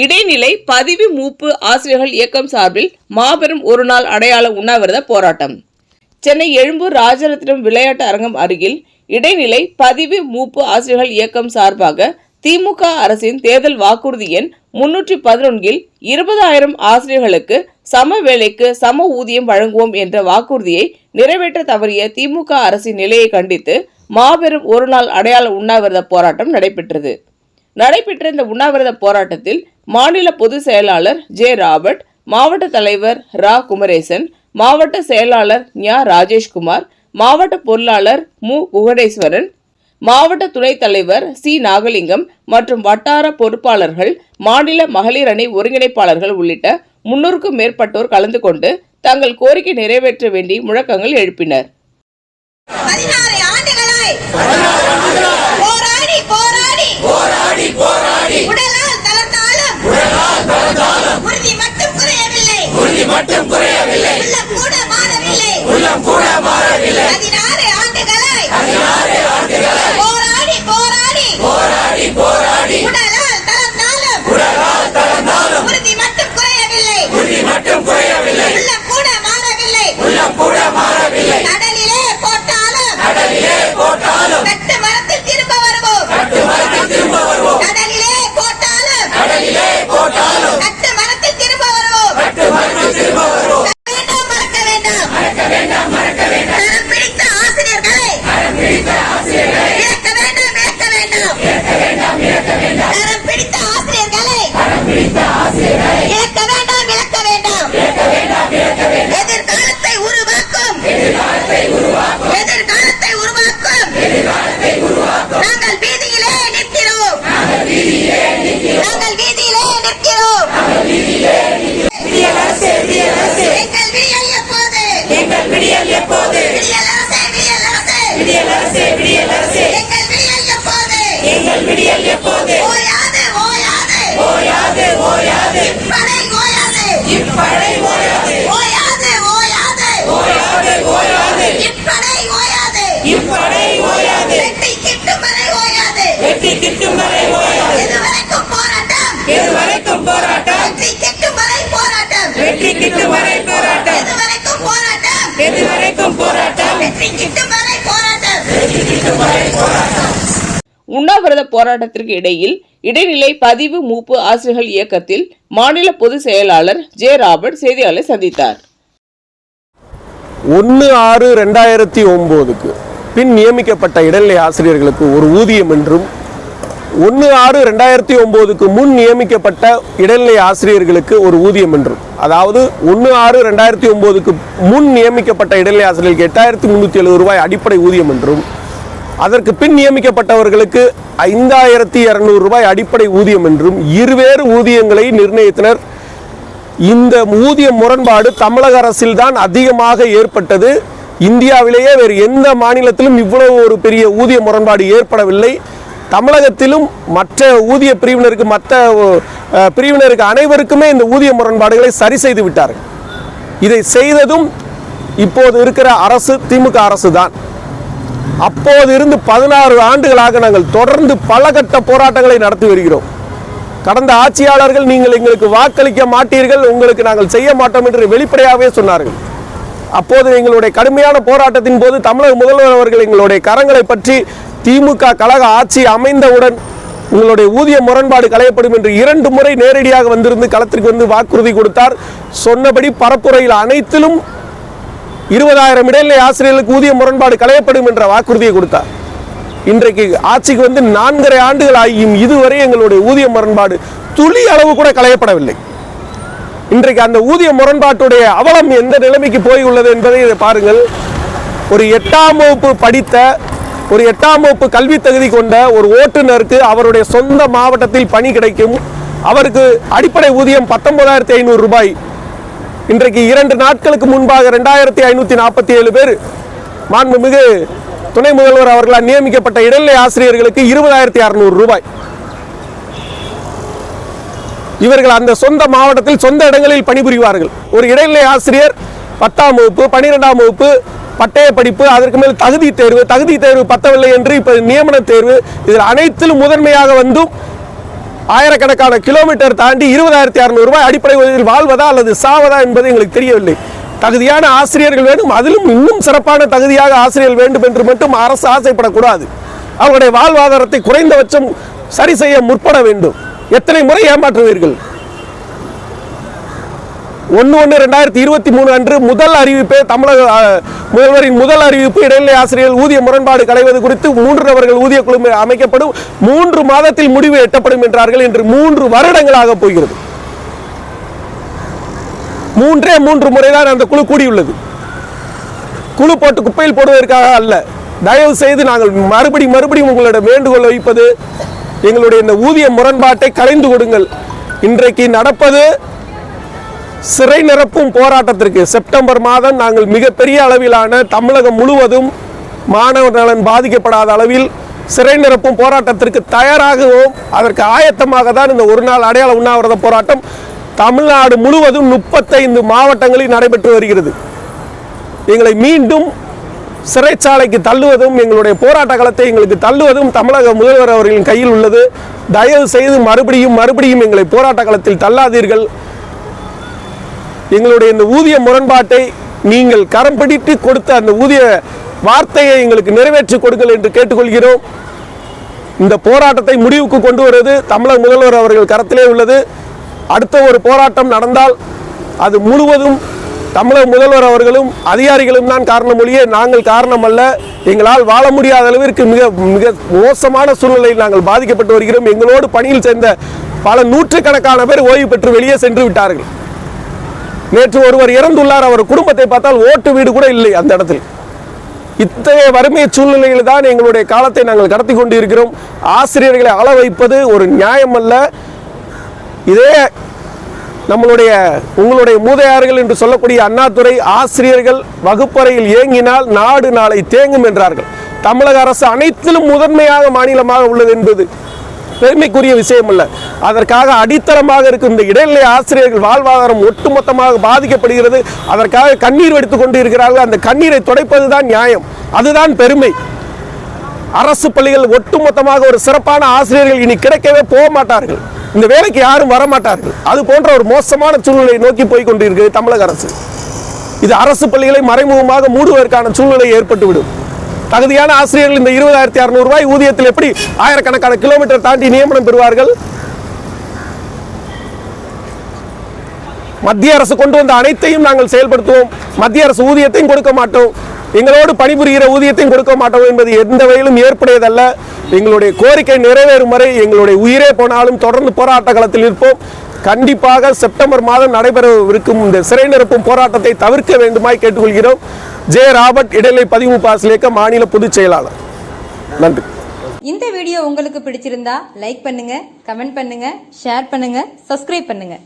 இடைநிலை பதிவு மூப்பு ஆசிரியர்கள் இயக்கம் சார்பில் மாபெரும் ஒருநாள் அடையாள உண்ணாவிரத போராட்டம். சென்னை எழும்பூர் ராஜரத்னம் விளையாட்டு அரங்கம் அருகில் இடைநிலை பதிவு மூப்பு ஆசிரியர்கள் இயக்கம் சார்பாக திமுக அரசின் தேர்தல் வாக்குறுதி எண் முன்னூற்றி பதினொன்றில் இருபதாயிரம் ஆசிரியர்களுக்கு சம வேலைக்கு சம ஊதியம் வழங்குவோம் என்ற வாக்குறுதியை நிறைவேற்ற தவறிய திமுக அரசின் நிலையை கண்டித்து மாபெரும் ஒருநாள் அடையாள உண்ணாவிரத போராட்டம் நடைபெற்றது. நடைபெற்ற இந்த உண்ணாவிரத போராட்டத்தில் மாநில பொதுச் செயலாளர் ஜே ராபர்ட் மாவட்ட தலைவர் ரா குமரேசன் மாவட்ட செயலாளர் ஞா ராஜேஷ்குமார் மாவட்ட பொருளாளர் மு குகடேஸ்வரன் மாவட்ட துணைத் தலைவர் சி நாகலிங்கம் மற்றும் வட்டார பொறுப்பாளர்கள் மாநில மகளிர் அணி ஒருங்கிணைப்பாளர்கள் உள்ளிட்ட முன்னூறுக்கும் மேற்பட்டோர் கலந்து கொண்டு தங்கள் கோரிக்கை நிறைவேற்ற வேண்டி முழக்கங்கள் எழுப்பினர். பதினாறு ஆண்டுகளாய் போராடி போராடி. உடலால் தளர்ந்தாலும் உறுதி மட்டும் குறையவில்லை. உள்ளம் கூட மாறவில்லை. பதினாறு உண்ணாவிரத போராட்டத்திற்கு இடையில் இடைநிலை பதிவு மூப்பு ஆசிரியர்கள் இயக்கத்தில் மாநில பொதுச் செயலாளர் ஜே ராபர்ட் செய்தியாளரை சந்தித்தார். ஒன்று ஆறு ரெண்டாயிரத்தி ஒம்போதுக்கு பின் நியமிக்கப்பட்ட இடைநிலை ஆசிரியர்களுக்கு ஒரு ஊதியம் என்றும் ஒன்று ஆறு ரெண்டாயிரத்தி ஒம்போதுக்கு முன் நியமிக்கப்பட்ட இடைநிலை ஆசிரியர்களுக்கு ஒரு ஊதியம் என்றும் அதாவது ஒன்று ஆறு ரெண்டாயிரத்தி ஒம்போதுக்கு முன் நியமிக்கப்பட்ட இடைநிலை ஆசிரியர்களுக்கு எட்டாயிரத்தி முந்நூற்றி எழுபது ரூபாய் அடிப்படை ஊதியம் என்றும் அதற்கு பின் நியமிக்கப்பட்டவர்களுக்கு ஐந்தாயிரத்தி இரநூறு ரூபாய் அடிப்படை ஊதியம் என்றும் இருவேறு ஊதியங்களை நிர்ணயித்தனர். இந்த ஊதிய முரண்பாடு தமிழக அரசில் தான் அதிகமாக ஏற்பட்டது. இந்தியாவிலேயே வேறு எந்த மாநிலத்திலும் இவ்வளவு ஒரு பெரிய ஊதிய முரண்பாடு ஏற்படவில்லை. தமிழகத்திலும் மற்ற ஊதிய பிரிவினருக்கு மற்ற பிரிவினருக்கு அனைவருக்குமே இந்த ஊதிய முரண்பாடுகளை சரி செய்து விட்டார்கள். இதை செய்ததும் இப்போது இருக்கிற அரசு திமுக அரசு தான் அப்போது இருந்து பதினாறு ஆண்டுகளாக நாங்கள் தொடர்ந்து பல கட்ட போராட்டங்களை நடத்தி வருகிறோம். கடந்த ஆட்சியாளர்கள் நீங்கள் எங்களுக்கு வாக்களிக்க மாட்டீர்கள் உங்களுக்கு நாங்கள் செய்ய மாட்டோம் என்று வெளிப்படையாகவே சொன்னார்கள். அப்போது எங்களுடைய கடுமையான போராட்டத்தின் போது தமிழக முதல்வர் அவர்கள் எங்களுடைய கரங்களை பற்றி திமுக கழக ஆட்சி அமைந்தவுடன் உங்களுடைய ஊதிய முரண்பாடு களையப்படும் என்று இரண்டு முறை நேரடியாக வந்திருந்து களத்திற்கு வந்து வாக்குறுதி கொடுத்தார். சொன்னபடி பரப்புரையில் அனைத்திலும் இருபதாயிரம் இடைநிலை ஆசிரியர்களுக்கு ஊதிய முரண்பாடு களையப்படும் என்ற வாக்குறுதியை கொடுத்தார். இன்றைக்கு ஆட்சிக்கு வந்து நான்கரை ஆண்டுகள் ஆகியும் இதுவரை எங்களுடைய ஊதிய முரண்பாடு துளி அளவு கூட களையப்படவில்லை. இன்றைக்கு அந்த ஊதிய முரண்பாட்டுடைய அவலம் எந்த நிலைமைக்கு போய் உள்ளது என்பதை இதை பாருங்கள். ஒரு எட்டாம் வகுப்பு படித்த ஒரு எட்டாம் வகுப்பு கல்வி தகுதி கொண்ட ஒரு ஓட்டுநருக்கு அவருடைய சொந்த மாவட்டத்தில் பணி கிடைக்கும். அவருக்கு அடிப்படை ஊதியம் பத்தொன்பதாயிரத்தி ஐநூறு ரூபாய். இன்றைக்கு இரண்டு நாட்களுக்கு முன்பாக ரெண்டாயிரத்தி ஐநூற்றி நாற்பத்தி ஏழு பேர் மாண்புமிகு துணை முதல்வர் அவர்களால் நியமிக்கப்பட்ட இடைநிலை ஆசிரியர்களுக்கு இருபதாயிரத்தி அறுநூறு ரூபாய். இவர்கள் அந்த சொந்த மாவட்டத்தில் சொந்த இடங்களில் பணிபுரிவார்கள். ஒரு இடைநிலை ஆசிரியர் பத்தாம் வகுப்பு பனிரெண்டாம் வகுப்பு பட்டய படிப்பு அதற்கு மேல் தகுதி தேர்வு தகுதி தேர்வு பத்தவில்லை என்று இப்போ நியமன தேர்வு இதில் அனைத்திலும் முதன்மையாக வந்தும் ஆயிரக்கணக்கான கிலோமீட்டர் தாண்டி இருபதாயிரத்தி அறுநூறு ரூபாய் அடிப்படை உதவியில் வாழ்வதா அல்லது சாவதா என்பது எங்களுக்கு தெரியவில்லை. தகுதியான ஆசிரியர்கள் வேண்டும் அதிலும் இன்னும் சிறப்பான தகுதியாக ஆசிரியர் வேண்டும் என்று மட்டும் அரசு ஆசைப்படக்கூடாது. அவர்களுடைய வாழ்வாதாரத்தை குறைந்தபட்சம் சரி செய்ய முற்பட வேண்டும். எத்தனை முறை ஏமாற்றுவீர்கள்? ஒன்று ஒன்று ரெண்டாயிரத்தி இருபத்தி மூணு அன்று முதல் அறிவிப்பே தமிழக முதல்வரின் முதல் அறிவிப்பு இடைநிலை ஆசிரியர்கள் ஊதிய முரண்பாடு களைவது குறித்து மூன்று நபர்கள் ஊதிய குழு அமைக்கப்படும். மூன்று மாதத்தில் முடிவு எட்டப்படும் என்றார்கள். என்று மூன்று வருடங்களாக போகிறது. மூன்றே மூன்று முறைதான் அந்த குழு கூடியுள்ளது. குழு போட்டு குப்பையில் போடுவதற்காக அல்ல. தயவு செய்து நாங்கள் மறுபடி மறுபடியும் உங்களிடம் வேண்டுகோள் வைப்பது எங்களுடைய இந்த ஊதிய முரண்பாட்டை கலைந்து கொடுங்கள். இன்றைக்கு நடப்பது சிறை நிரப்பும் போராட்டத்திற்கு செப்டம்பர் மாதம் நாங்கள் மிகப்பெரிய அளவிலான தமிழகம் முழுவதும் மாணவர் நலன் பாதிக்கப்படாத அளவில் சிறை நிரப்பும் போராட்டத்திற்கு தயாராகவும். அதற்கு ஆயத்தமாக தான் இந்த ஒரு நாள் அடையாள உண்ணாவிரத போராட்டம் தமிழ்நாடு முழுவதும் முப்பத்தைந்து மாவட்டங்களில் நடைபெற்று வருகிறது. எங்களை மீண்டும் சிறைச்சாலைக்கு தள்ளுவதும் எங்களுடைய போராட்ட களத்தை எங்களுக்கு தள்ளுவதும் தமிழக முதல்வர் அவர்களின் கையில் உள்ளது. தயவு செய்து மறுபடியும் மறுபடியும் எங்களை போராட்ட களத்தில் தள்ளாதீர்கள். எங்களுடைய இந்த ஊதிய முரண்பாட்டை நீங்கள் கரம் பிடித்து கொடுத்த அந்த ஊதிய வார்த்தையை எங்களுக்கு நிறைவேற்றி கொடுங்கள் என்று கேட்டுக்கொள்கிறோம். இந்த போராட்டத்தை முடிவுக்கு கொண்டு வருவது தமிழக முதல்வர் அவர்கள் கரத்திலே உள்ளது. அடுத்த ஒரு போராட்டம் நடந்தால் அது முழுவதும் தமிழக முதல்வர் அவர்களும் அதிகாரிகளும் தான் காரணம் ஒழிய நாங்கள் காரணம் அல்ல. எங்களால் வாழ முடியாத அளவிற்கு மிக மிக மோசமான சூழ்நிலையில் நாங்கள் பாதிக்கப்பட்டு வருகிறோம். எங்களோடு பணியில் சேர்ந்த பல நூற்றுக்கணக்கான பேர் ஓய்வு பெற்று வெளியே சென்று விட்டார்கள். நேற்று ஒருவர் இறந்துள்ளார். அவர் குடும்பத்தை பார்த்தால் ஓட்டு வீடு கூட இல்லை அந்த இடத்தில். இத்தகைய வறுமை சூழ்நிலையில் தான் எங்களுடைய காலத்தை நாங்கள் கடத்தி கொண்டு இருக்கிறோம் ஆசிரியர்களை அள வைப்பது ஒரு நியாயம் அல்ல. இதே நம்மளுடைய உங்களுடைய மூதையார்கள் என்று சொல்லக்கூடிய அண்ணாதுறை ஆசிரியர்கள் வகுப்பறையில் இயங்கினால் நாடு நாளை தேங்கும் என்றார்கள். தமிழக அரசு அனைத்திலும் முதன்மையாக மாநிலமாக உள்ளது என்பது பெருமைக்குரிய விஷயம் இல்லை அதற்காக அடித்தளமாக இருக்கும் இந்த இடைநிலை ஆசிரியர்கள் வாழ்வாதாரம் ஒட்டுமொத்தமாக பாதிக்கப்படுகிறது. அதற்காக கண்ணீர் வடித்துக் கொண்டு இருக்கிறார்கள் அந்த கண்ணீரை துடைப்பது தான் நியாயம். அதுதான் பெருமை. அரசு பள்ளிகள் ஒட்டுமொத்தமாக ஒரு சிறப்பான ஆசிரியர்கள் இனி கிடைக்கவே போக மாட்டார்கள். இந்த வேலைக்கு யாரும் வர மாட்டார்கள். அது போன்ற ஒரு மோசமான சூழ்நிலையை நோக்கி போய் கொண்டிருக்கிறது தமிழக அரசு. இது அரசு பள்ளிகளை மறைமுகமாக மூடுவதற்கான சூழ்நிலை ஏற்பட்டுவிடும். தகுதியான ஆசிரியர்கள் இந்த இருபதாயிரத்தி அறுநூறு ரூபாய் ஊதியத்தில் எப்படி ஆயிரக்கணக்கான கிலோமீட்டர் தாண்டி நியமனம் பெறுவார்கள்? மத்திய அரசு கொண்டு வந்த அனைத்தையும் நாங்கள் செயல்படுத்துவோம். மத்திய அரசு ஊதியத்தையும் கொடுக்க மாட்டோம். எங்களோடு பணிபுரிகிற ஊதியத்தையும் கொடுக்க மாட்டோம் என்பது எந்த வகையிலும் ஏற்புடையதல்ல. எங்களுடைய கோரிக்கை நிறைவேறும் வரை எங்களுடைய உயிரே போனாலும் தொடர்ந்து போராட்ட களத்தில் இருப்போம். கண்டிப்பாக செப்டம்பர் மாதம் நடைபெறவிருக்கும் இந்த சிறை நிரப்பும் போராட்டத்தை தவிர்க்க வேண்டுமாய் கேட்டுக்கொள்கிறோம். ஜே ராபர்ட் இடைநிலை பதிவு பாசிலேக்க மாநில பொதுச் செயலாளர். நன்றி. இந்த வீடியோ உங்களுக்கு பிடிச்சிருந்தா லைக் பண்ணுங்க கமெண்ட் பண்ணுங்க ஷேர் பண்ணுங்க சப்ஸ்கிரைப் பண்ணுங்க.